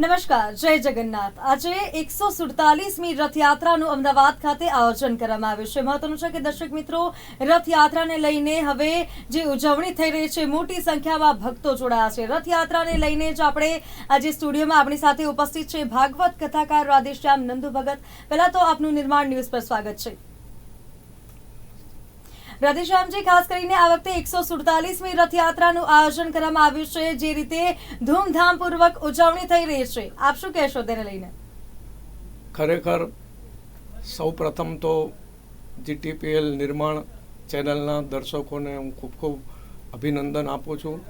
નમસ્કાર, જય જગન્નાથ. આજે એકસો સુડતાલીસમી રથયાત્રાનું અમદાવાદ ખાતે આયોજન કરવામાં આવ્યું છે. મહત્વનું છે કે દર્શક મિત્રો, રથયાત્રાને લઈને હવે જે ઉજવણી થઈ રહી છે, મોટી સંખ્યામાં ભક્તો જોડાયા છે. રથયાત્રાને લઈને જ આપણે આજે સ્ટુડિયોમાં આપણી સાથે ઉપસ્થિત છે ભાગવત કથાકાર રાધેશ્યામ નંદુ ભગત પહેલાં તો આપનું નિર્માણ ન્યૂઝ પર સ્વાગત છે. રાધેશ્યામજી ખાસ કરીને આ વખતે એકસો સુડતાલીસમી રથયાત્રાનું આયોજન કરવામાં આવ્યું છે, જે રીતે ધૂમધામપૂર્વક ઉજવણી થઈ રહી છે. આપ શું કહેશો તેને લઈને? ખરેખર સૌ પ્રથમ તો જીટીપીએલ નિર્માણ ચેનલના દર્શકોને હું ખૂબ ખૂબ અભિનંદન આપું છું.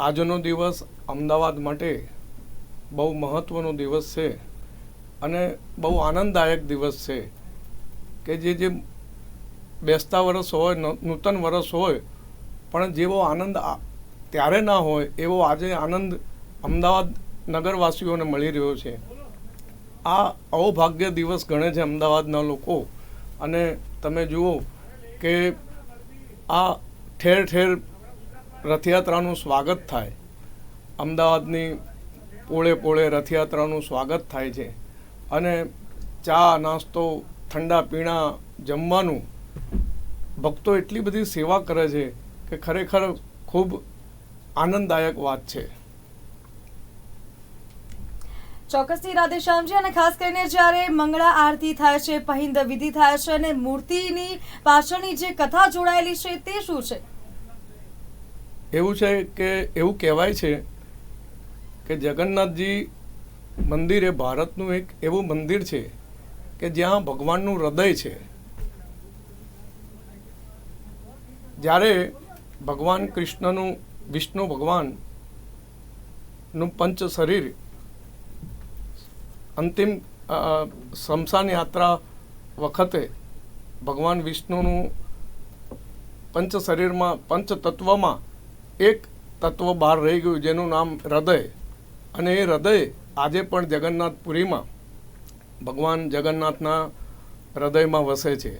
આજનો દિવસ અમદાવાદ માટે બહુ મહત્ત્વનો દિવસ છે અને બહુ આનંદદાયક દિવસ છે કે જે જે બેસતા વર્ષ હોય નૂતન વર્ષ હોય, પણ જેવો આનંદ ત્યારે ના હોય, એવો આજે આનંદ અમદાવાદ નગરવાસીઓને મળી રહ્યો છે. આ અહોભાગ્ય દિવસ ગણે છે અમદાવાદના લોકો. અને તમે જુઓ કે આ ઠેર ઠેર રથયાત્રાનું સ્વાગત થાય. અમદાવાદની પોળે પોળે રથયાત્રાનું સ્વાગત થાય છે. અને ચા, નાસ્તો, ઠંડા પીણા જમવાનું ભક્તો એટલી બધી સેવા કરે છે કે ખરેખર ખૂબ આનંદદાયક વાત છે. ચોક્કસથી રાધેશ્યામજી અને ખાસ કરીને જ્યારે મંગળા આરતી થાય છે પહિંદ વિધિ થાય છે અને મૂર્તિની પાછળની જે કથા જોડાયેલી છે તે શું છે? એવું છે કે એવું કહેવાય છે કે જગન્નાથજી મંદિર એ ભારતનું એક એવું મંદિર છે કે જ્યાં ભગવાનનું હૃદય છે. જ્યારે ભગવાન કૃષ્ણનું, વિષ્ણુ ભગવાનનું પંચ શરીર અંતિમ શમશાન યાત્રા વખતે ભગવાન વિષ્ણુનું પંચ શરીરમાં, પંચ તત્વમાં એક તત્વ બહાર રહી ગયું જેનું નામ હૃદય. અને એ હૃદય આજે પણ જગન્નાથપુરીમાં ભગવાન જગન્નાથના હૃદયમાં વસે છે.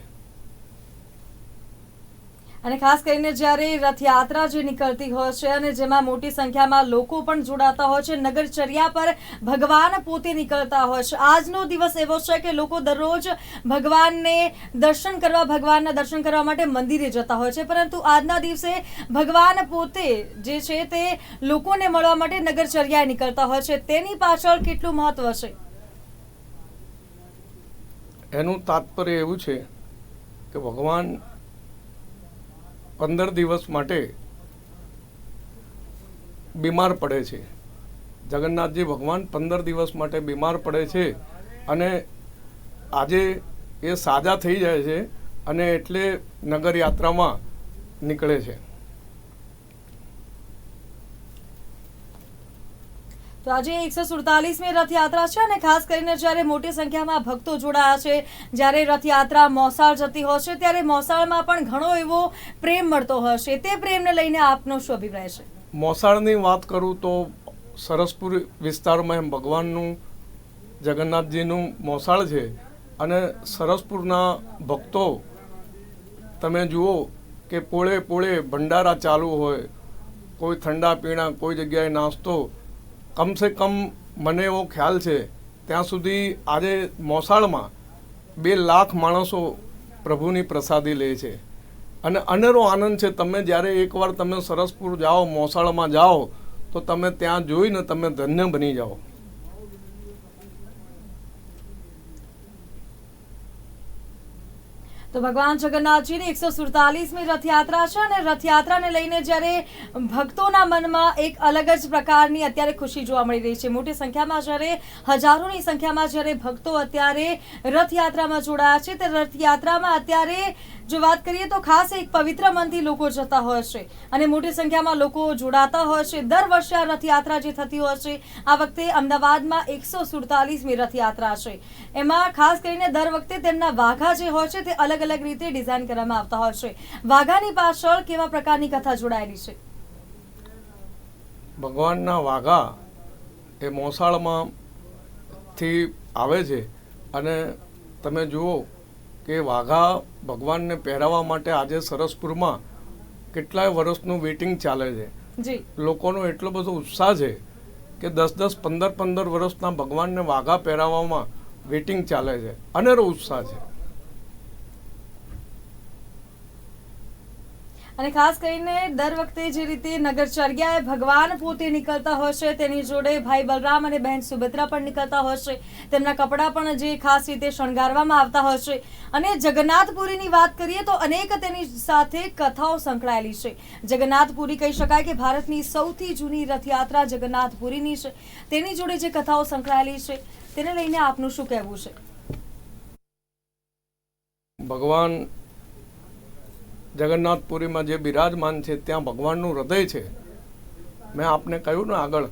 અને ખાસ કરીને જ્યારે રથયાત્રા જે નીકળતી હોય છે અને જેમાં મોટી સંખ્યામાં લોકો પણ જોડાતા હોય છે, નગરચર્યા પર ભગવાન પોતે નીકળતા હોય છે. આજનો દિવસ એવો છે કે લોકો દરરોજ ભગવાનને દર્શન કરવા, ભગવાનના દર્શન કરવા માટે મંદિરે જતા હોય છે. પરંતુ આજના દિવસે ભગવાન પોતે જે છે તે લોકોને મળવા માટે નગરચર્યાએ નીકળતા હોય છે. તેની પાછળ કેટલું મહત્વ છે? એનું તાત્પર્ય એવું છે કે ભગવાન પંદર દિવસ માટે બીમાર પડે છે. જગન્નાથજી ભગવાન પંદર દિવસ માટે બીમાર પડે છે અને આજે એ સાજા થઈ જાય છે અને એટલે નગરયાત્રામાં નીકળે છે. તો આજે એકસો સુડતાલીસમી રથયાત્રા છે અને ખાસ કરીને જ્યારે મોટી સંખ્યામાં ભક્તો જોડાયા છે, જ્યારે રથયાત્રા મોસાળ જતી હોય છે, ત્યારે મોસાળમાં પણ ઘણો એવો પ્રેમ મળતો છે. તે પ્રેમને લઈને આપનો શું અભિપ્રાય છે? મોસાળની વાત કરું તો સરસપુર વિસ્તારમાં એમ ભગવાનનું, જગન્નાથજીનું મોસાળ છે અને સરસપુરના ભક્તો, તમે જુઓ કે પોળે પોળે ભંડારા ચાલુ હોય, કોઈ ઠંડા પીણા, કોઈ જગ્યાએ નાસ્તો કમસે કમ મને એવો ખ્યાલ છે, ત્યાં સુધી આજે મોસાળમાં બે લાખ માણસો પ્રભુની પ્રસાદી લે છે. અને અનેરો આનંદ છે, તમે જ્યારે એકવાર તમે સરસપુર જાઓ, મોસાળમાં જાઓ, તો તમે ત્યાં જોઈને તમે ધન્ય બની જાઓ. તો ભગવાન જગન્નાથજીની એકસો સુડતાલીસમી રથયાત્રા છે અને રથયાત્રાને લઈને જ્યારે ભક્તોના મનમાં એક અલગ જ પ્રકારની અત્યારે ખુશી જોવા મળી રહી છે. મોટી સંખ્યામાં જ્યારે, હજારોની સંખ્યામાં જ્યારે ભક્તો અત્યારે રથયાત્રામાં જોડાયા છે, તે રથયાત્રામાં અત્યારે જો વાત કરીએ તો ખાસ એક પવિત્ર મનથી લોકો જતા હોય છે અને મોટી સંખ્યામાં લોકો જોડાતા હોય છે. દર વર્ષે આ રથયાત્રા જે થતી હોય છે, આ વખતે અમદાવાદમાં એકસો સુડતાલીસમી રથયાત્રા છે. એમાં ખાસ કરીને દર વખતે તેમના વાઘા જે હોય છે, તે અલગ અલગ રીતે ડિઝાઇન કરવામાં આવતા હોય છે. વાઘાની પાછળ કેવા પ્રકારની કથા જોડાયેલી છે? ભગવાનના વાઘા એ મોસાળમાંથી આવે છે. અને તમે જુઓ કે વાઘા ભગવાનને પહેરાવવા માટે આજે સરસપુરમાં કેટલાય વર્ષનું વેઇટિંગ ચાલે છે. લોકોનો એટલો બધો ઉત્સાહ છે કે દસ દસ પંદર પંદર વર્ષના ભગવાનને વાઘા પહેરાવવામાં વેટિંગ ચાલે છે. અનેરો ઉત્સાહ છે. અને ખાસ કરીને દર વખતે જે રીતે નગરચર્યાએ ભગવાન પોતે નીકળતા હોય છે, તેની જોડે ભાઈ બલરામ અને બહેન સુભદ્રા પણ નીકળતા હોય છે. તેમના કપડાં પણ જે ખાસ રીતે શણગારવામાં આવતા હોય છે. અને જગન્નાથપુરીની વાત કરીએ તો અનેક તેની સાથે કથાઓ સંકળાયેલી છે. જગન્નાથપુરી કહી શકાય કે ભારતની સૌથી જૂની રથયાત્રા જગન્નાથપુરીની છે. તેની જોડે જે કથાઓ સંકળાયેલી છે, તેને લઈને આપનું શું કહેવું છે? ભગવાન જગન્નાથપુરીમાં જે બિરાજમાન છે, ત્યાં ભગવાનનું હૃદય છે. મેં આપને કહ્યું ને આગળ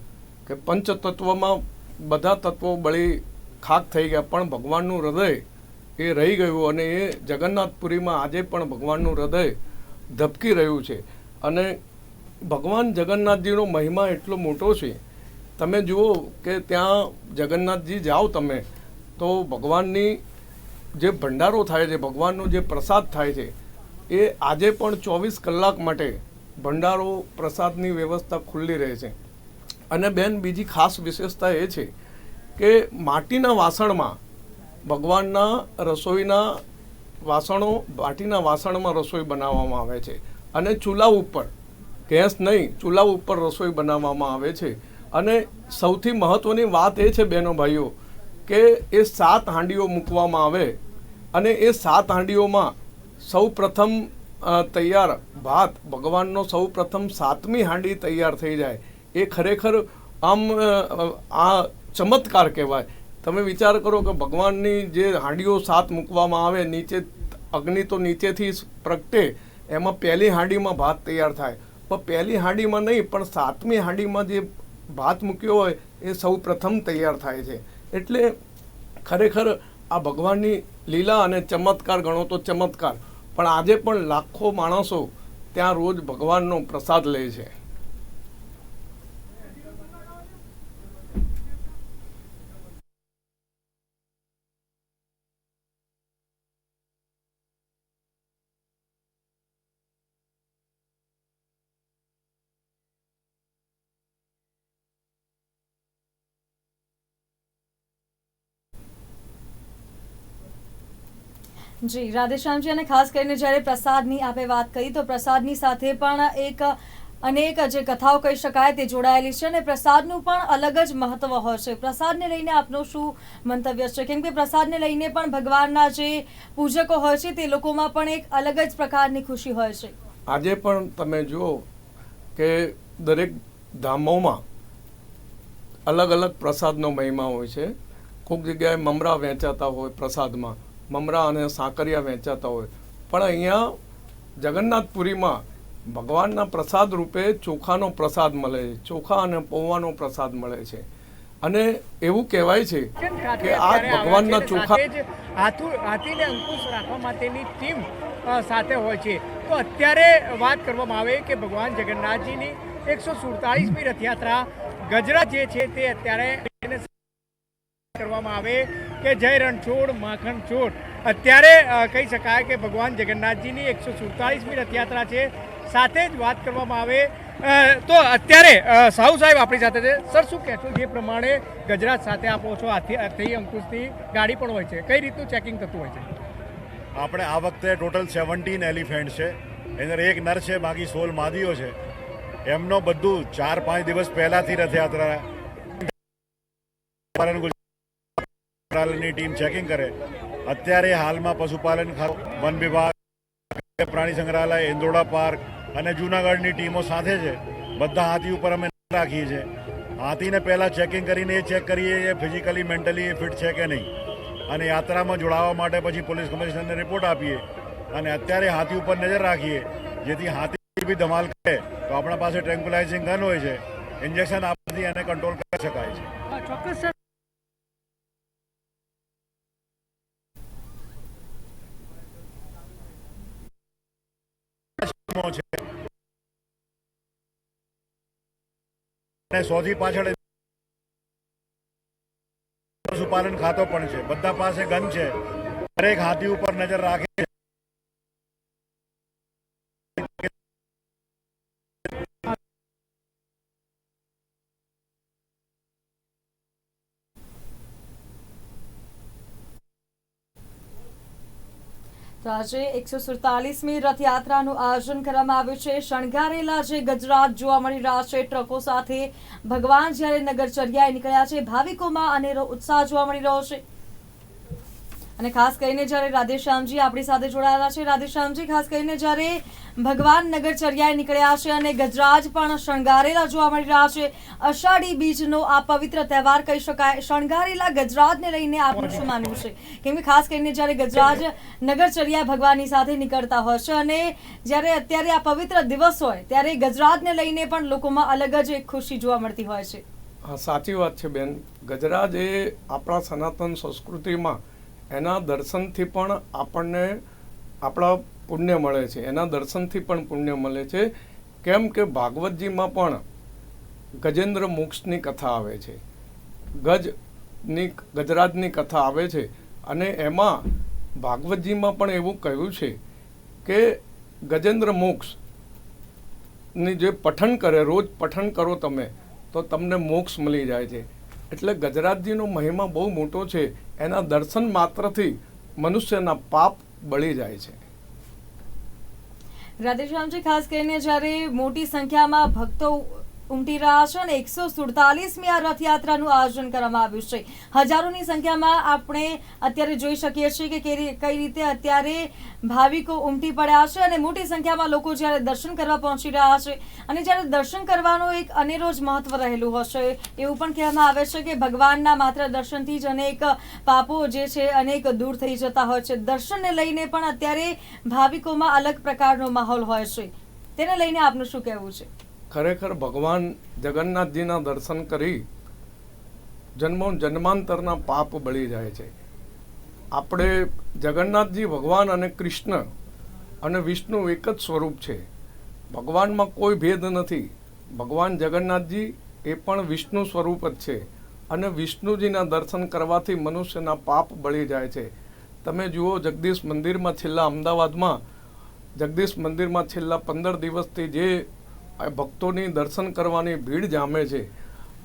કે પંચતત્વમાં બધા તત્વો બળી ખાક થઈ ગયા, પણ ભગવાનનું હૃદય એ રહી ગયું અને એ જગન્નાથપુરીમાં આજે પણ ભગવાનનું હૃદય ધબકી રહ્યું છે. અને ભગવાન જગન્નાથજીનો મહિમા એટલો મોટો છે. તમે જુઓ કે ત્યાં જગન્નાથજી જાઓ તમે, તો ભગવાનની જે ભંડારો થાય છે, ભગવાનનો જે પ્રસાદ થાય છે એ આજે પણ ચોવીસ કલાક માટે ભંડારો પ્રસાદની વ્યવસ્થા ખુલ્લી રહે છે. અને બેન, બીજી ખાસ વિશેષતા એ છે કે માટીના વાસણમાં ભગવાનના રસોઈના વાસણો, માટીના વાસણમાં રસોઈ બનાવવામાં આવે છે. અને ચૂલા ઉપર, ગેસ નહીં, ચૂલા ઉપર રસોઈ બનાવવામાં આવે છે. અને સૌથી મહત્ત્વની વાત એ છે બહેનો ભાઈઓ કે એ સાત હાંડીઓ મૂકવામાં આવે અને એ સાત હાંડીઓમાં સૌ પ્રથમ તૈયાર ભાત, ભગવાનનો સૌ પ્રથમ સાતમી હાંડી તૈયાર થઈ જાય. એ ખરેખર આમ આ ચમત્કાર કહેવાય. તમે વિચાર કરો કે ભગવાનની જે હાંડીઓ સાત મૂકવામાં આવે, નીચે અગ્નિ તો નીચેથી પ્રગટે, એમાં પહેલી હાંડીમાં ભાત તૈયાર થાય. પણ પહેલી હાંડીમાં નહીં, પણ સાતમી હાંડીમાં જે ભાત મૂક્યો હોય, એ સૌ પ્રથમ તૈયાર થાય છે. એટલે ખરેખર આ ભગવાનની લીલા અને ચમત્કાર ગણો તો ચમત્કાર. પણ આજે પણ લાખો માણસો ત્યાં રોજ ભગવાનનો પ્રસાદ લે છે. જી, રાધેશ્યામજી અને ખાસ કરીને જ્યારે પ્રસાદની આપે વાત કરી, તો પ્રસાદની સાથે પણ એક અનેક જે કથાઓ કહી શકાય તે જોડાયેલી છે અને પ્રસાદનું પણ અલગ જ મહત્વ હોય છે. પ્રસાદને લઈને આપનું શું મંતવ્ય છે? કેમ કે પ્રસાદને લઈને પણ ભગવાનના જે પૂજકો હોય છે, તે લોકોમાં પણ એક અલગ જ પ્રકારની ખુશી હોય છે. આજે પણ તમે જુઓ કે દરેક ધામોમાં અલગ અલગ પ્રસાદનો મહિમા હોય છે. કોઈક જગ્યાએ મમરા વેચાતા હોય પ્રસાદમાં. મમરા અને સાકરિયા વેચાતા હોય. પણ અહીંયા જગન્નાથપુરીમાં ભગવાનના પ્રસાદ રૂપે ચોખાનો પ્રસાદ મળે છે. ચોખા અને પૌવાનો પ્રસાદ મળે છે. અને એવું કહેવાય છે કે આ ભગવાનના ચોખા હાથીને અંકુશ રાખવા માટેની ટીમ સાથે હોય છે. તો અત્યારે વાત કરવામાં આવે કે ભગવાન જગન્નાથજીની એકસો સુડતાલીસમી રથયાત્રા ગજરા જે છે તે અત્યારે કરવામાં આવે. કે જય રણછોડ, માખણ છોડ. અત્યારે કહી શકાય કે ભગવાન જગન્નાથજીની એકસો સુડતાલીસમી રથયાત્રા છે. સાથે જ વાત કરવામાં આવે તો અત્યારે સાહુ સાહેબ આપણી સાથે છે. સર, શું કહેશો? જે પ્રમાણે ગજરાત સાથે આપો છો હાથી હાથી અંકુશથી ગાડી પણ હોય છે. કઈ રીતનું ચેકિંગ થતું હોય છે? આપણે આ વખતે ટોટલ સેવન્ટીન એલિફન્ટ છે. એની અંદર એક નર છે, બાકી સોલ માદીઓ છે. એમનો બધું ચાર પાંચ દિવસ પહેલાંથી રથયાત્રા. ગુજરાતની ટીમ ચેકિંગ કરે. અત્યારે હાલમાં પશુપાલન વન વિભાગ પ્રાણી સંગ્રહાલય ઇન્દોડા પાર્ક અને જૂનાગઢની ટીમો સાથે છે. બધા હાથી ઉપર અમે રાખીએ છીએ. હાથીને પહેલાં ચેકિંગ કરીને એ ચેક કરીએ એ ફિઝિકલી, મેન્ટલી ફિટ છે કે નહીં. અને યાત્રામાં જોડાવા માટે પછી પોલીસ કમિશનરને રિપોર્ટ આપીએ. અને અત્યારે હાથી ઉપર નજર રાખીએ. જેથી હાથી બી ધમાલ કરે તો આપણા પાસે ટ્રેન્કુલાઇઝિંગ ગન હોય છે. ઇન્જેક્શન આપવાથી એને કંટ્રોલ કરી શકાય છે. ચોક્કસ સર છે. સોથી પાછળ પશુપાલન ખાતો પણ છે. બધા પાસે ગન છે. દરેક હાથી ઉપર નજર રાખે આજે એકસો સુડતાલીસમી રથયાત્રાનું આયોજન કરવામાં આવ્યું છે. શણગારેલા જે ગજરાત જોવા મળી રહ્યા છે, ટ્રકો સાથે ભગવાન જ્યારે નગરચર્યાએ નીકળ્યા છે, ભાવિકોમાં અનેરો ઉત્સાહ જોવા મળી રહ્યો છે. અને ખાસ કરીને જ્યારે રાધેશ્યામજી આપણી સાથે જોડાયેલા છે, રાધેશ્યામજી, ખાસ કરીને જ્યારે ભગવાન નગરચર્યાએ નીકળ્યા છે અને ગજરાજ પણ શણગારેલા જોવા મળી રહ્યા છે, અષાઢી બીજનો આ પવિત્ર તહેવાર કહી શકાય. શણગારેલા ગજરાજને લઈને આપનું શું માનવું છે? કેમ કે ખાસ કરીને જ્યારે ગજરાજ નગરચર્યા ભગવાનની સાથે નીકળતા હોય છે અને જ્યારે અત્યારે આ પવિત્ર દિવસ હોય, ત્યારે ગજરાજને લઈને પણ લોકોમાં અલગ જ એક ખુશી જોવા મળતી હોય છે. હા, સાચી વાત છે બેન. ગજરાજ એ આપણા સનાતન સંસ્કૃતિમાં એના દર્શનથી પણ આપણને આપણા પુણ્ય મળે છે. એના દર્શનથી પણ પુણ્ય મળે છે. કેમ કે ભાગવતજીમાં પણ ગજેન્દ્ર મોક્ષની કથા આવે છે. ગજની ગજરાજની કથા આવે છે. અને એમાં ભાગવતજીમાં પણ એવું કહ્યું છે કે ગજેન્દ્ર મોક્ષની જે પઠન કરે, રોજ પઠન કરો તમે, તો તમને મોક્ષ મળી જાય છે. એટલે ગજરાતજીનો મહિમા બહુ મોટો છે. એના દર્શન માત્રથી મનુષ્યના પાપ બળી જાય છે. રાધેશ્યામજી ખાસ કરીને જ્યારે મોટી સંખ્યામાં ભક્તો ઉમટી રહ્યા છે અને એકસો સુડતાલીસમી આ રથયાત્રાનું આયોજન કરવામાં આવ્યું છે. હજારોની સંખ્યામાં આપણે અત્યારે જોઈ શકીએ છીએ કે કઈ રીતે અત્યારે ભાવિકો ઉમટી પડ્યા છે અને મોટી સંખ્યામાં લોકો જ્યારે દર્શન કરવા પહોંચી રહ્યા છે અને જ્યારે દર્શન કરવાનો એક અનેરો જ મહત્વ રહેલું હશે, એવું પણ કહેવામાં આવે છે કે ભગવાનના માત્ર દર્શનથી જ અનેક પાપો જે છે અનેક દૂર થઈ જતા હોય છે. દર્શનને લઈને પણ અત્યારે ભાવિકોમાં અલગ પ્રકારનો માહોલ હોય છે. તેને લઈને આપનું શું કહેવું છે? ખરેખર ભગવાન જગન્નાથજીના દર્શન કરી જન્મો જન્માંતરના પાપ બળી જાય છે. આપણે જગન્નાથજી ભગવાન અને કૃષ્ણ અને વિષ્ણુ એક જ સ્વરૂપ છે. ભગવાનમાં કોઈ ભેદ નથી. ભગવાન જગન્નાથજી એ પણ વિષ્ણુ સ્વરૂપ જ છે અને વિષ્ણુજીના દર્શન કરવાથી મનુષ્યના પાપ બળી જાય છે. તમે જુઓ જગદીશ મંદિરમાં છેલ્લા અમદાવાદમાં, જગદીશ મંદિરમાં છેલ્લા પંદર દિવસથી જે ભક્તોની દર્શન કરવાની ભીડ જામે છે.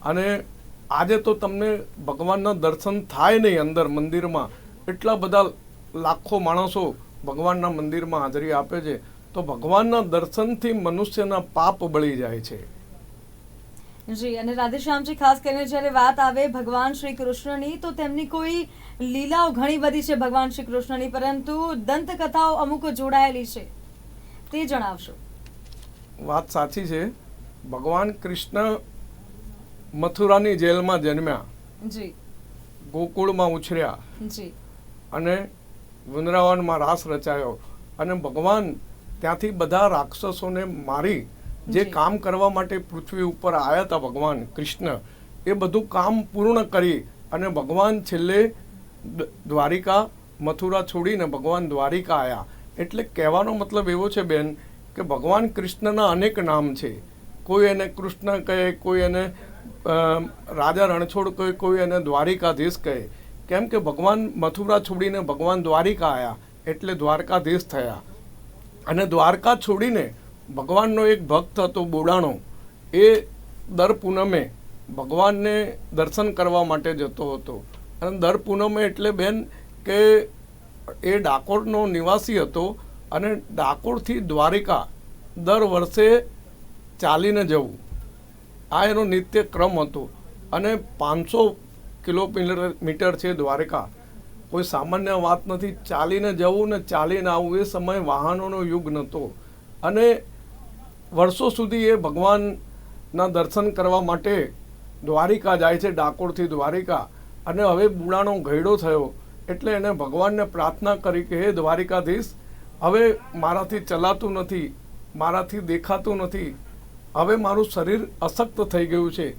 અને આજે તો તમને ભગવાનના દર્શન થાય નહીં અંદર મંદિરમાં. એટલા બધા લાખો માણસો ભગવાનના મંદિરમાં હાજરી આપે છે. તો ભગવાનના દર્શનથી મનુષ્યના પાપ બળી જાય છે. જી, અને રાધેશ્યામજી ખાસ કરીને જ્યારે વાત આવે ભગવાન શ્રી કૃષ્ણની, તો તેમની કોઈ લીલાઓ ઘણી બધી છે ભગવાન શ્રી કૃષ્ણની, પરંતુ દંતકથાઓ અમુક જોડાયેલી છે. તે જણાવશો. વાત સાચી છે. ભગવાન કૃષ્ણ મથુરાની જેલમાં જન્મ્યા. જી. ગોકુળમાં ઉછર્યા. જી. અને વૃંદાવનમાં રાસ રચાયો. અને ભગવાન ત્યાંથી બધા રાક્ષસોને મારી જે કામ કરવા માટે પૃથ્વી ઉપર આવ્યા હતા ભગવાન કૃષ્ણ એ બધું કામ પૂર્ણ કરી અને ભગવાન છેલ્લે દ્વારિકા મથુરા છોડીને ભગવાન દ્વારિકા આવ્યા એટલે કહેવાનો મતલબ એવો છે બેન કે ભગવાન કૃષ્ણના અનેક નામ છે. કોઈ એને કૃષ્ણ કહે, કોઈ એને રાજા રણછોડ કહે, કોઈ એને દ્વારિકાધીશ કહે. કેમ કે ભગવાન મથુરા છોડીને ભગવાન દ્વારિકા આવ્યા એટલે દ્વારકાધીશ થયા. અને દ્વારકા છોડીને ભગવાનનો એક ભક્ત હતો બોડાણો. એ દર પૂનમે ભગવાનને દર્શન કરવા માટે જતો હતો. અને દર પૂનમે એટલે બેન કે એ ડાકોરનો નિવાસી હતો અને ડાકોરથી દ્વારિકા દર વર્ષે ચાલીને જવું. આ એનો નિત્ય ક્રમ હતો. અને પાંચસો કિલોમીટર મીટર છે દ્વારિકા. કોઈ સામાન્ય વાત નથી, ચાલીને જવું ને ચાલીને આવવું એ સમય વાહનોનો યુગ નહોતો. અને વર્ષો સુધી એ ભગવાનના દર્શન કરવા માટે દ્વારિકા જાય છે, ડાકોરથી દ્વારિકા. અને હવે બુડાનો ઘયડો થયો, એટલે એને ભગવાનને પ્રાર્થના કરી કે, હે દ્વારિકાધીશ હવે મારાથી ચલાતું નથી, મારાથી દેખાતું નથી, હવે મારું શરીર અશક્ત થઈ ગયું છે,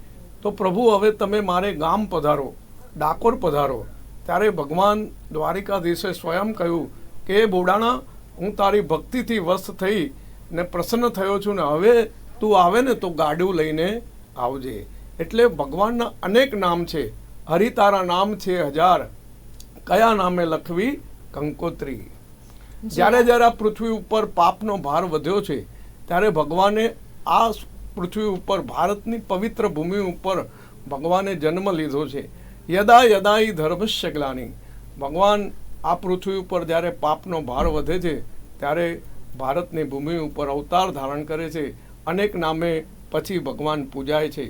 તો પ્રભુ હવે તમે મારે ગામ પધારો, ડાકોર પધારો. ત્યારે ભગવાન દ્વારિકાધીશે સ્વયં કહ્યું કે બોડાણા, હું તારી ભક્તિથી વસ્ત થઈ ને પ્રસન્ન થયો છું ને હવે તું આવે ને તો ગાડું લઈને આવજે. એટલે ભગવાનના અનેક નામ છે. હરિતારા નામ છે હજાર. કયા નામે લખવી? કંકોત્રી. જ્યારે જ્યારે આ પૃથ્વી ઉપર પાપનો ભાર વધ્યો છે, ત્યારે ભગવાને આ પૃથ્વી ઉપર ભારતની પવિત્ર ભૂમિ ઉપર ભગવાને જન્મ લીધો છે. યદા યદા ઈ ધર્મસ્ય ગ્લાની. ભગવાન આ પૃથ્વી ઉપર જ્યારે પાપનો ભાર વધે છે, ત્યારે ભારતની ભૂમિ ઉપર અવતાર ધારણ કરે છે. અનેક નામે પછી ભગવાન પૂજાય છે.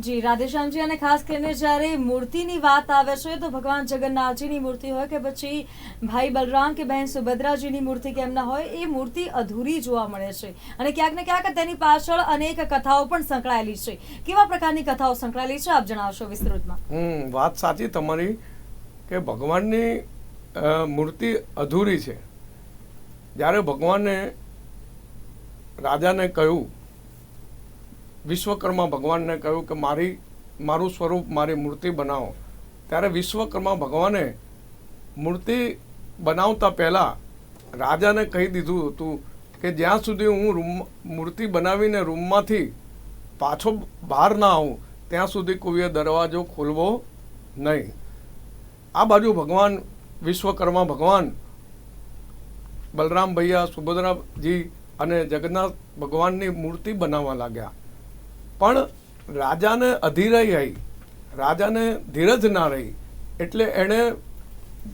જી, રાધેશ્યામજી, અને ખાસ કરીને જ્યારે મૂર્તિની વાત આવે છે, તો ભગવાન જગન્નાથજીની મૂર્તિ હોય કે પછી ભાઈ બલરામ કે બહેન સુભદ્રાજીની મૂર્તિ કેમ ના હોય, એ મૂર્તિ અધૂરી જોવા મળે છે. અને ક્યાંક ને ક્યાંક તેની પાછળ અનેક કથાઓ પણ સંકળાયેલી છે. કેવા પ્રકારની કથાઓ સંકળાયેલી છે, આપ જણાવશો વિસ્તૃતમાં? હમ, વાત સાચી તમારી કે ભગવાનની મૂર્તિ અધૂરી છે. જ્યારે ભગવાને રાજાને કહ્યું વિશ્વકર્મા ભગવાનને કહ્યું કે મારી, મારું સ્વરૂપ, મારી મૂર્તિ બનાવો. ત્યારે વિશ્વકર્મા ભગવાને મૂર્તિ બનાવતા પહેલાં રાજાને કહી દીધું હતું કે જ્યાં સુધી હું રૂમ, મૂર્તિ બનાવીને રૂમમાંથી પાછો બહાર ના આવું, ત્યાં સુધી કોઈએ દરવાજો ખોલવો નહીં. આ બાજુ ભગવાન, વિશ્વકર્મા ભગવાન બલરામ ભૈયા સુભદ્રાજી અને જગન્નાથ ભગવાનની મૂર્તિ બનાવવા લાગ્યા. પણ રાજાને અધીરાઈ આવી રાજાને ધીરજ ના રહી. એટલે એણે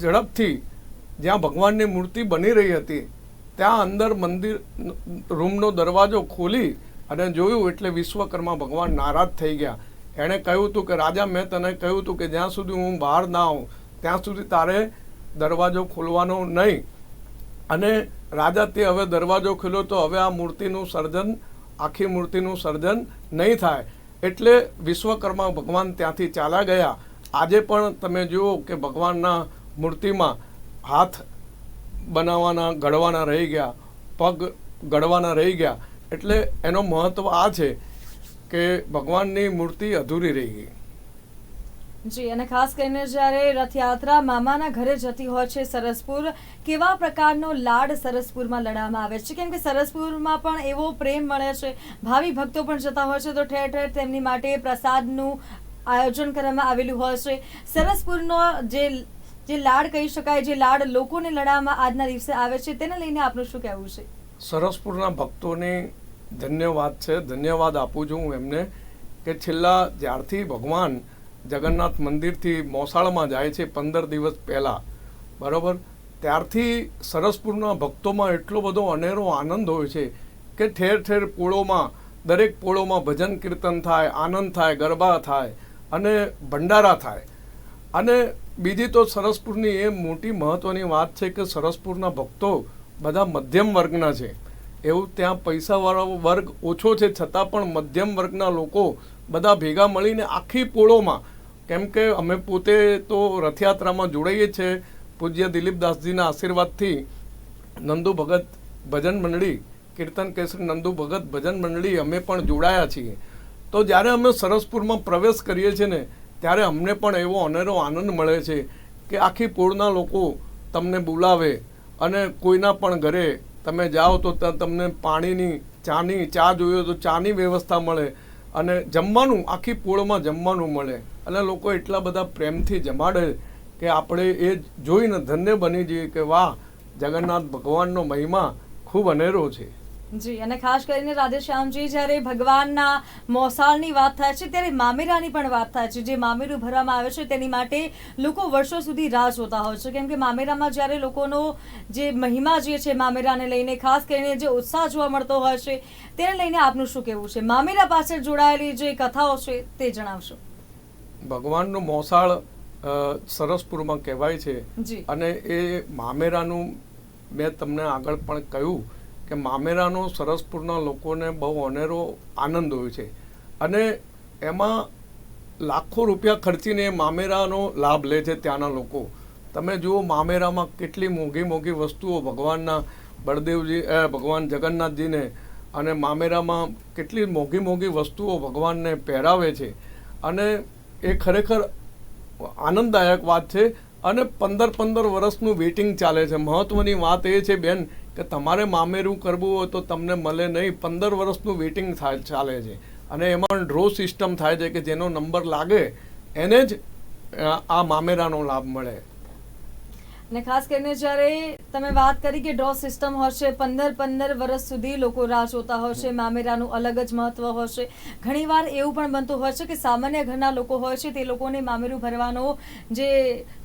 ઝડપથી જ્યાં ભગવાનની મૂર્તિ બની રહી હતી, ત્યાં અંદર મંદિર, રૂમનો દરવાજો ખોલી અને જોયું એટલે વિશ્વકર્મા ભગવાન નારાજ થઈ ગયા. એણે કહ્યું હતું કે, રાજા, મેં તને કહ્યું હતું કે જ્યાં સુધી હું બહાર ના આવું, ત્યાં સુધી તારે દરવાજો ખોલવાનો નહીં. અને રાજા તે હવે દરવાજો ખોલ્યો તો હવે આ મૂર્તિનું સર્જન આખી મૂર્તિનું સર્જન નહીં થાય. એટલે વિશ્વકર્મા ભગવાન ત્યાંથી ચાલ્યા ગયા. આજે પણ તમે જુઓ કે ભગવાનના મૂર્તિમાં હાથ બનાવવાના ઘડવાના રહી ગયા, પગ ઘડવાના રહી ગયા. એટલે એનો મહત્વ આ છે કે ભગવાનની મૂર્તિ અધૂરી રહી ગઈ. જી, અને ખાસ કરીને જ્યારે રથયાત્રા મામાના ઘરે જતી હોય છે સરસપુર, કેવા પ્રકારનો લાડ સરસપુરમાં લડાવવામાં આવે છે? કેમ કે સરસપુરમાં પણ એવો પ્રેમ મળે છે, ભાવિ ભક્તો પણ જતા હોય છે, તો ઠેર ઠેર તેમની માટે પ્રસાદનું આયોજન કરવામાં આવેલું હોય છે. સરસપુરનો જે જે લાડ કહી શકાય, જે લાડ લોકોને લડાવવામાં આજના દિવસે આવે છે, તેને લઈને આપનું શું કહેવું છે? સરસપુરના ભક્તોને ધન્યવાદ છે. ધન્યવાદ આપું છું હું એમને કે છેલ્લા જ્યારથી ભગવાન જગન્નાથ મંદિરથી મોસાળમાં જાય છે પંદર દિવસ પહેલાં. બરાબર? ત્યારથી સરસપુરના ભક્તોમાં એટલો બધો અનેરો આનંદ હોય છે કે ઠેર ઠેર પોળોમાં, દરેક પોળોમાં ભજન કીર્તન થાય, આનંદ થાય, ગરબા થાય અને ભંડારા થાય. અને બીજી તો સરસપુરની એ મોટી મહત્ત્વની વાત છે કે સરસપુરના ભક્તો બધા મધ્યમ વર્ગના છે. એવું ત્યાં પૈસાવાળો વર્ગ ઓછો છે છતાં પણ મધ્યમ વર્ગના લોકો બધા ભેગા મળીને આખી પોળોમાં કેમ કે અમે પોતે તો રથયાત્રામાં જોડાઈએ છીએ પૂજ્ય દિલીપદાસજીના આશીર્વાદથી નંદુ ભગત ભજન મંડળી, કીર્તન કેસરી નંદુ ભગત ભજન મંડળી અમે પણ જોડાયા છીએ. તો જ્યારે અમે સરસપુરમાં પ્રવેશ કરીએ છીએ ને, ત્યારે અમને પણ એવો અનેરો આનંદ મળે છે કે આખી પૂળના લોકો તમને બોલાવે અને કોઈના પણ ઘરે તમે જાઓ તો, તમને પાણીની, ચાની, ચા જોઈએ તો ચાની વ્યવસ્થા મળે. અને જમવાનું, આખી પોળમાં જમવાનું મળે. અને લોકો એટલા બધા પ્રેમથી જમાડે કે આપણે એ જોઈને ધન્ય બની જઈએ કે વાહ, જગન્નાથ ભગવાનનો મહિમા ખૂબ અનેરો છે. જી અને ખાસ કરીને રાધેશ્યામજી જ્યારે ભગવાનના મોસાળની વાત થાય છે ત્યારે મામેરાની પણ વાત થાય છે. જે મામેરું ભરવામાં આવે છે તેની માટે લોકો વર્ષો સુધી રાહ જોતા હોય છે. કેમ કે મામેરામાં જ્યારે લોકોનો જે મહિમા જે છે મામેરાને લઈને ખાસ કરીને જે ઉત્સાહ જોવા મળતો હોય છે તેને લઈને આપનું શું કહેવું છે? મામેરા પાછળ જોડાયેલી જે કથાઓ છે તે જણાવશો. ભગવાનનું મોસાળ સરસપુરમાં કહેવાય છે. જી. અને એ મામેરાનું મેં તમને આગળ પણ કહ્યું કે મામેરાનો સરસપુરના લોકોને બહુ અનેરો આનંદ હોય છે. અને એમાં લાખો રૂપિયા ખર્ચીને મામેરાનો લાભ લે છે ત્યાંના લોકો. તમે જુઓ મામેરામાં કેટલી મોંઘી મોંઘી વસ્તુઓ ભગવાનના બળદેવજી ભગવાન જગન્નાથજીને અને મામેરામાં કેટલી મોંઘી મોંઘી વસ્તુઓ ભગવાનને પહેરાવે છે. અને એ ખરેખર આનંદદાયક વાત છે. અને પંદર પંદર વર્ષનું વેઇટિંગ ચાલે છે. મહત્ત્વની વાત એ છે, બેન કે તમારે મામેરું કરવું હોય તો તમને મળે નહીં. પંદર વર્ષનું વેઇટિંગ થાય, ચાલે છે. અને એમાં ડ્રો સિસ્ટમ થાય છે કે જેનો નંબર લાગે, એને જ આ મામેરાનો લાભ મળે. અને ખાસ કરીને જ્યારે તમે વાત કરી કે ડ્રો સિસ્ટમ હશે, પંદર પંદર વર્ષ સુધી લોકો રાહ જોતા હશે, મામેરાનું અલગ જ મહત્વ હશે. ઘણીવાર એવું પણ બનતું હોય છે કે સામાન્ય ઘરના લોકો હોય છે, તે લોકોને મામેરું ભરવાનો જે,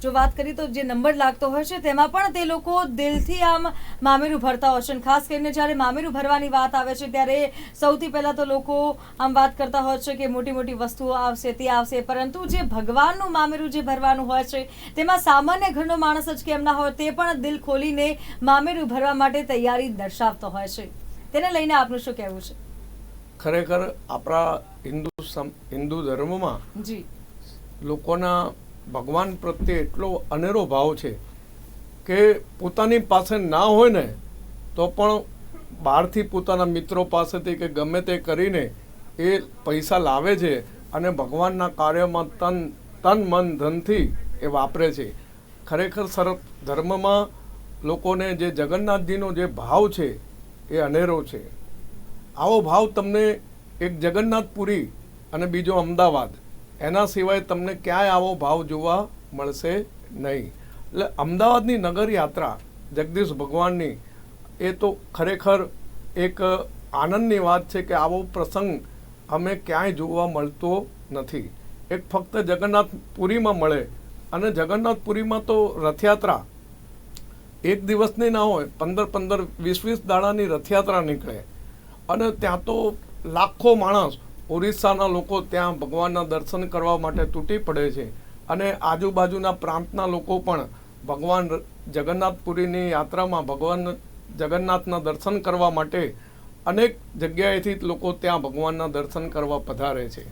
જો વાત કરીએ તો જે નંબર લાગતો હોય છે તેમાં પણ તે લોકો દિલથી આમ મામેરું ભરતા હોય છે અને ખાસ કરીને જ્યારે મામેરું ભરવાની વાત આવે છે, ત્યારે સૌથી પહેલાં તો લોકો આમ વાત કરતા હોય છે કે મોટી મોટી વસ્તુઓ આવશે, તે આવશે. પરંતુ જે ભગવાનનું મામેરું જે ભરવાનું હોય છે, તેમાં સામાન્ય ઘરનો માણસ જ કેમ ના હોય તે પણ દિલ ખોલીને મામેરું ભરવા માટે તૈયારી દર્શાવતો હોય છે. તેને લઈને આપનું શું કહેવું છે? ખરેખર આપણા હિન્દુ હિન્દુ ધર્મમાં જી. લોકોના ભગવાન પ્રત્યે એટલો અનેરો ભાવ છે કે પોતાની પાસે ના હોય ને તો પણ બહારથી પોતાના મિત્રો પાસેથી કે ગમે તે કરીને એ પૈસા લાવે છે અને ભગવાનના કાર્યમાં તન તન મન ધનથી એ વાપરે છે. ખરેખર સરસ ધર્મમાં લોકોને જે જગન્નાથજીનો જે ભાવ છે, એ અનેરો છે. આવો ભાવ તમને એક જગન્નાથપુરી અને બીજો અમદાવાદ, એના સિવાય તમને ક્યાંય આવો ભાવ જોવા મળશે નહીં. એટલે અમદાવાદની નગર યાત્રા જગદીશ ભગવાનની, એ તો ખરેખર એક આનંદની વાત છે કે આવો પ્રસંગ અમે ક્યાંય જોવા મળતો નથી. એક ફક્ત જગન્નાથપુરીમાં મળે અને જગન્નાથપુરીમાં તો રથયાત્રા એક દિવસની ના હોય, પંદર પંદર, વીસ વીસ દાડાની રથયાત્રા નીકળે. અને ત્યાં તો લાખો માણસ ઓરિસ્સાના લોકો ત્યાં ભગવાનના દર્શન કરવા માટે તૂટી પડે છે. અને આજુબાજુના પ્રાંતના લોકો પણ ભગવાન જગન્નાથપુરીની યાત્રામાં ભગવાન જગન્નાથના દર્શન કરવા માટે અનેક જગ્યાએથી લોકો ત્યાં ભગવાનના દર્શન કરવા પધારે છે.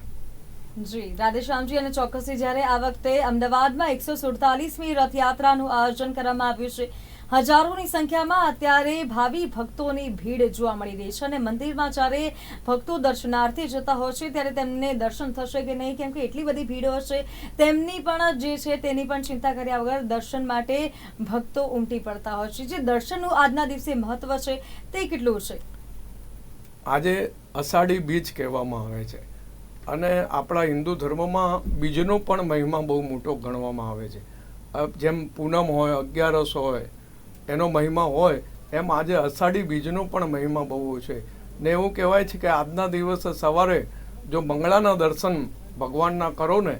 જી, રાધેશ્યામજી અને ચોક્કસથી જ્યારે આ વખતે અમદાવાદમાં એકસો સુડતાલીસમી રથયાત્રાનું આયોજન કરવામાં આવ્યું છે, હજારોની સંખ્યામાં અત્યારે ભાવિ ભક્તોની ભીડ જોવા મળી રહી છે અને મંદિરમાં જ્યારે ભક્તો દર્શનાર્થે જતા હોય છે, ત્યારે તેમને દર્શન થશે કે નહીં, કેમ કે એટલી બધી ભીડ હશે તેમની પણ જે છે તેની પણ ચિંતા કર્યા વગર દર્શન માટે ભક્તો ઉમટી પડતા હોય છે. જે દર્શનનું આજના દિવસે મહત્વ છે, તે કેટલું છે? આજે અષાઢી બીજ કહેવામાં આવે છે. અને આપણા હિન્દુ ધર્મમાં બીજનો પણ મહિમા બહુ મોટો ગણવામાં આવે છે. જેમ પૂનમ હોય, અગિયારસ હોય, એનો મહિમા હોય, એમ આજે અષાઢી બીજનો પણ મહિમા બહુ છે. ને એવું કહેવાય છે કે આજના દિવસે સવારે જો મંગળાના દર્શન ભગવાનના કરો ને,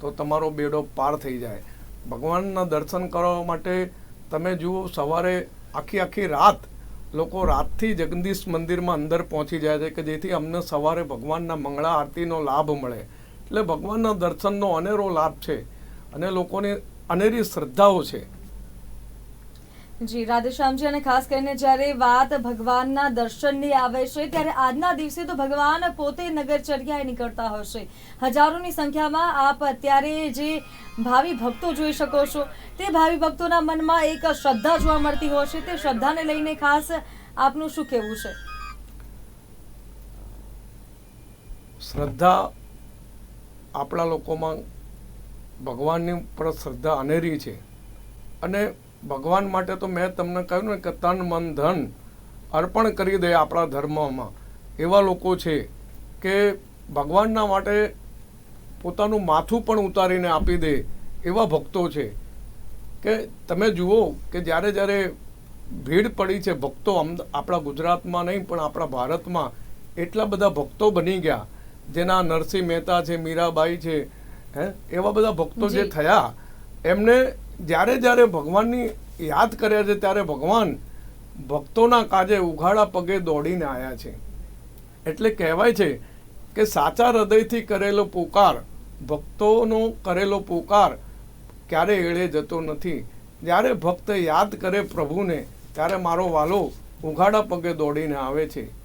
તો તમારો બેડો પાર થઈ જાય. ભગવાનના દર્શન કરવા માટે તમે જુઓ, સવારે આખી આખી રાત લોકો રાતથી જગદીશ મંદિરમાં અંદર પહોંચી જાય છે કે જેથી અમને સવારે ભગવાનના મંગળા આરતીનો લાભ મળે. એટલે ભગવાનના દર્શનનો અનેરો લાભ છે અને લોકોની અનેરી શ્રદ્ધાઓ છે. જી, રાધેશ્યામજી, અને ખાસ કરીને જ્યારે વાત ભગવાનના દર્શનની આવે છે, ત્યારે આજના દિવસે તો ભગવાન પોતે નગરચર્યાએ નીકળતા હશે હજારોની સંખ્યામાં આપ અત્યારે જે ભાવિ ભક્તો જોઈ શકો છો, તે ભાવિ ભક્તોના મનમાં એક શ્રદ્ધા જોવા મળતી હોય છે. તે શ્રદ્ધાને લઈને ખાસ આપનું શું કહેવું છે? શ્રદ્ધા આપણા લોકોમાં ભગવાનની પર શ્રદ્ધા અનેરી છે. અને ભગવાન માટે તો મેં તમને કહ્યું ને કે તન મન ધન અર્પણ કરી દે આપણા ધર્મમાં. એવા લોકો છે કે ભગવાનના માટે પોતાનું માથું પણ ઉતારીને આપી દે એવા ભક્તો છે. કે તમે જુઓ કે જ્યારે જ્યારે ભીડ પડી છે ભક્તો આપણા ગુજરાતમાં નહીં પણ આપણા ભારતમાં એટલા બધા ભક્તો બની ગયા. જેના નરસિંહ મહેતા છે મીરાબાઈ છે હે એવા બધા ભક્તો જે. થયા એમને જ્યારે જ્યારે ભગવાનની યાદ કર્યા છે ત્યારે ભગવાન ભક્તોના કાજે ઉઘાડા પગે દોડીને આવ્યા છે. એટલે કહેવાય છે કે સાચા હૃદયથી કરેલો પુકાર, ભક્તોનો કરેલો પુકાર ક્યારે એળે જતો નથી. જ્યારે ભક્ત યાદ કરે પ્રભુને, ત્યારે મારો વાલો ઉઘાડા પગે દોડીને આવે છે.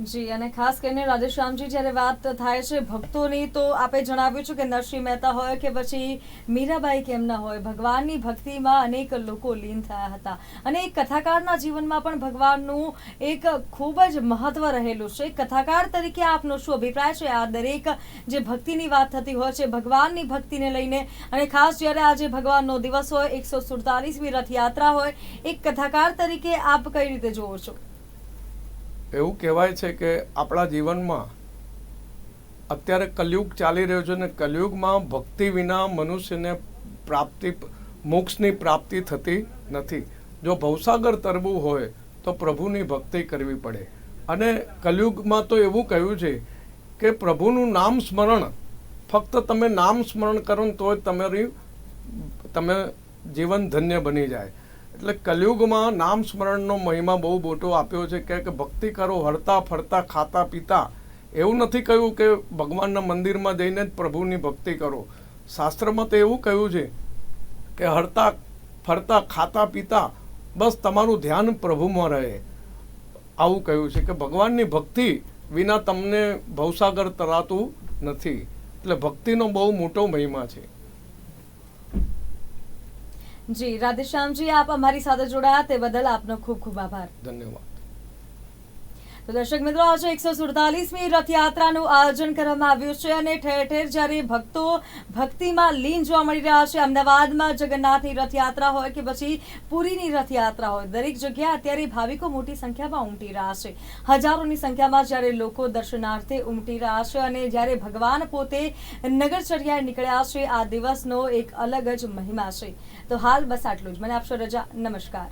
જી, અને ખાસ કરીને રાધેશ્યામજી જ્યારે વાત થાય છે ભક્તોની, તો આપે જણાવ્યું છે કે નરસિંહ મહેતા હોય કે પછી મીરાબાઈ કેમ ના હોય, ભગવાનની ભક્તિમાં અનેક લોકો લીન થયા હતા. અને એક કથાકારના જીવનમાં પણ ભગવાનનું એક ખૂબ જ મહત્વ રહેલું છે. કથાકાર તરીકે આપનો શું અભિપ્રાય છે? આ દરેક જે ભક્તિની વાત થતી હોય છે, ભગવાનની ભક્તિને લઈને, અને ખાસ જ્યારે આજે ભગવાનનો દિવસ હોય, એકસો સુડતાલીસમી રથયાત્રા હોય, એક કથાકાર તરીકે આપ કઈ રીતે જોવો છો? એવું કહેવાય છે કે આપણા જીવનમાં અત્યારે કલયુગ ચાલી રહ્યો છે ને કલયુગમાં ભક્તિ વિના મનુષ્યને પ્રાપ્તિ, મોક્ષની પ્રાપ્તિ થતી નથી. જો ભવસાગર તરવું હોય તો પ્રભુની ભક્તિ કરવી પડે. અને કલયુગમાં તો એવું કહ્યું છે કે પ્રભુનું નામ સ્મરણ, ફક્ત તમે નામ સ્મરણ કરો તોય તમારી, તમે જીવન ધન્ય બની જાય. એટલે કલયુગમાં નામ સ્મરણનો મહિમા બહુ મોટો આપ્યો છે. કે ભક્તિ કરો હરતા ફરતા, ખાતા પીતા, એવું નથી કહ્યું કે ભગવાનના મંદિરમાં જઈને જ પ્રભુની ભક્તિ કરો. શાસ્ત્રમાં તો એવું કહ્યું છે કે હરતા ફરતા, ખાતા પીતા, બસ તમારું ધ્યાન પ્રભુમાં રહે. આવું કહ્યું છે કે ભગવાનની ભક્તિ વિના તમને ભવસાગર તરાતું નથી. એટલે ભક્તિનો બહુ મોટો મહિમા છે. જી રાધેશ્યામજી આપ અમારી સાથે જોડાયા તે બદલ આપનો ખૂબ ખૂબ આભાર. ધન્યવાદ. તો દર્શક મિત્રો આજે એકસો સુડતાલીસમી રથયાત્રાનું આયોજન કરવામાં આવ્યું છે અને ઠેર ઠેર જ્યારે ભક્તો ભક્તિમાં લીન જોવા મળી રહ્યા છે, અમદાવાદમાં જગન્નાથની રથયાત્રા હોય કે પછી પુરીની રથયાત્રા હોય, દરેક જગ્યાએ અત્યારે ભાવિકો મોટી સંખ્યામાં ઉમટી રહ્યા છે. હજારોની સંખ્યામાં જ્યારે લોકો દર્શનાર્થે ઉમટી રહ્યા છે અને જ્યારે ભગવાન પોતે નગરચર્યાએ નીકળ્યા છે, આ દિવસનો એક અલગ જ મહિમા છે. તો હાલ બસ આટલું જ. મને આપશો રજા. નમસ્કાર.